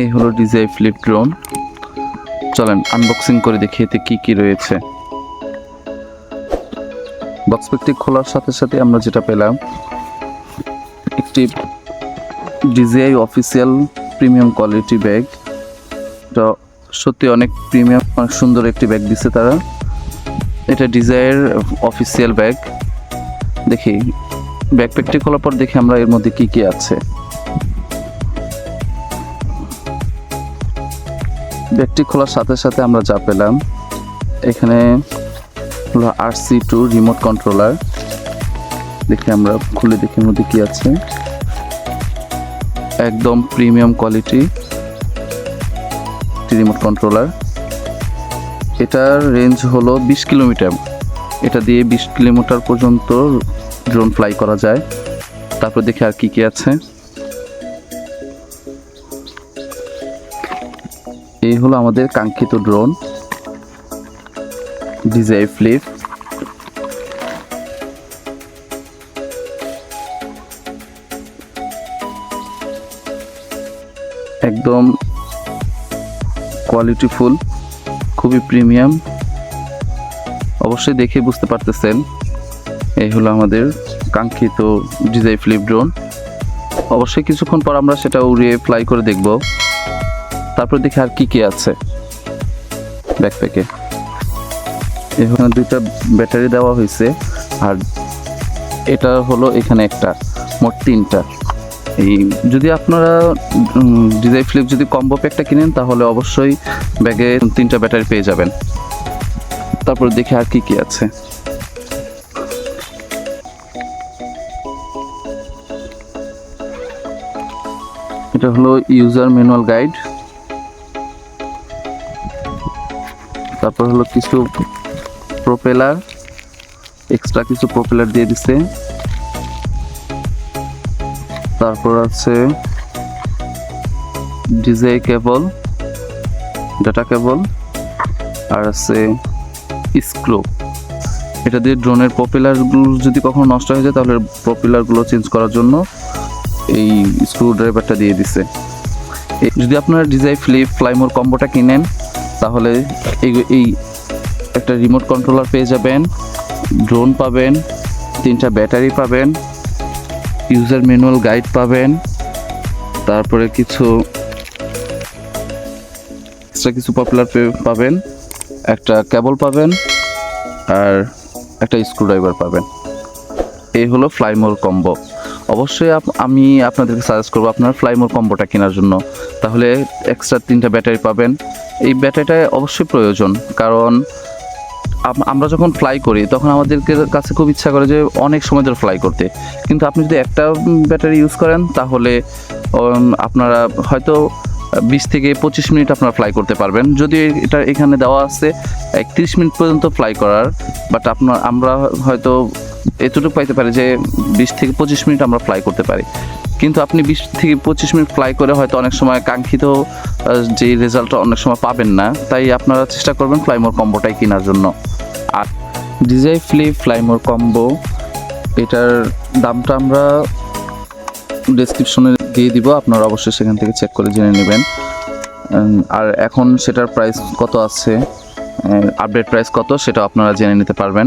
এই হলো DJI flip drone চলেন আনবক্সিং করে দেখি এতে কি কি রয়েছে। বক্স প্যাকটি খোলার সাথে সাথে আমরা যেটা পেলাম, একটি DJI official premium quality bag এটা সত্যি অনেক প্রিমিয়াম অনেক সুন্দর একটি ব্যাগ দিছে তারা। এটা ডিজাইয়ের অফিসিয়াল ব্যাগ দেখি ব্যাকপ্যাকটি খোলার পর দেখি আমরা এর মধ্যে কি কি আছে। ব্যাগটি খোলার সাথে সাথে আমরা যা পেলাম, এখানে হলো R C two remote controller দেখি আমরা, খুলে দেখি মধ্যে কি আছে। একদম প্রিমিয়াম কোয়ালিটি রিমোট কন্ট্রোলার এটার রেঞ্জ হলো বিশ কিলোমিটার। এটা দিয়ে বিশ কিলোমিটার পর্যন্ত ড্রোন ফ্লাই করা যায়। তারপর দেখি আর কি কি আছে। এই হলো আমাদের কাঙ্ক্ষিত ড্রোন ডিজাই ফ্লিপ। একদম কোয়ালিটিফুল খুবই প্রিমিয়াম অবশ্যই দেখে বুঝতে পারতেছেন, এই হলো আমাদের কাঙ্ক্ষিত ডিজাই ফ্লিপ ড্রোন অবশ্যই কিছুক্ষণ পর আমরা সেটা উড়িয়ে ফ্লাই করে দেখব। তারপর দেখি আর কি কি আছে। ব্যাকপ্যাকে এখানে দুইটা ব্যাটারি দেওয়া হয়েছে, আর এটা হলো এখানে একটা, মোট তিনটা। এই যদি আপনারা ডিজাই ফ্লিপ যদি কম্বো প্যাকটা কিনেন, তাহলে অবশ্যই ব্যাগে তিনটা ব্যাটারি পেয়ে যাবেন। তারপর দেখি আর কি কি আছে। এটা হলো ইউজার ম্যানুয়াল গাইড তারপর হলো কিছু প্রোপেলার এক্সট্রা কিছু প্রোপেলার দিয়ে দিছে। তারপর আছে ডিজাই কেবল ডাটা কেবল আর আছে স্ক্রু এটা দিয়ে ড্রোনের পপুলারগুলো যদি কখনো নষ্ট হয়ে যায়, তাহলে পপুলারগুলো চেঞ্জ করার জন্য এই স্ক্রু ড্রাইভারটা দিয়ে দিছে। যদি আপনারা ডিজাই ফ্লিপ ফ্লাইমোর কম্বোটা কিনেন তাহলে এই একটা রিমোট কন্ট্রোলার পেয়ে যাবেন ড্রোন পাবেন, তিনটা ব্যাটারি পাবেন ইউজার ম্যানুয়াল গাইড পাবেন, তারপরে কিছু এক্সট্রা কিছু পপুলার পাবেন, একটা কেবল পাবেন, আর একটা স্ক্রুড্রাইভার পাবেন। এই হলো ফ্লাইমোর কম্বো অবশ্যই আমি আপনাদেরকে সাজেস্ট করব আপনার ফ্লাইমোর কম্বোটা কেনার জন্য। তাহলে এক্সট্রা তিনটা ব্যাটারি পাবেন। এই ব্যাটারিটা অবশ্যই প্রয়োজন, কারণ আমরা যখন ফ্লাই করি, তখন আমাদেরকে কাছে খুব ইচ্ছা করে যে অনেক সময় ধরে ফ্লাই করতে। কিন্তু আপনি যদি একটা ব্যাটারি ইউজ করেন, তাহলে আপনারা হয়তো বিশ থেকে পঁচিশ মিনিট আপনারা ফ্লাই করতে পারবেন। যদি এটা এখানে দেওয়া আছে, একত্রিশ মিনিট পর্যন্ত ফ্লাই করার বাট আপনার আমরা হয়তো এতটুকু পাইতে পারি যে বিশ থেকে পঁচিশ মিনিট আমরা ফ্লাই করতে পারি। কিন্তু আপনি বিশ থেকে পঁচিশ মিনিট ফ্লাই করে হয়তো অনেক সময় কাঙ্ক্ষিত যে রেজাল্টটা অনেক সময় পাবেন না, তাই আপনারা চেষ্টা করবেন ফ্লাইমোর কম্বোটাই কেনার জন্য। আর DJI Flip Fly More combo এটার দামটা আমরা ডেসক্রিপশনে দিয়ে দিব, আপনারা অবশ্যই সেখান থেকে চেক করে জেনে নেবেন। আর এখন সেটার প্রাইস কত আছে? আপডেট প্রাইস কত সেটা আপনারা জেনে নিতে পারবেন।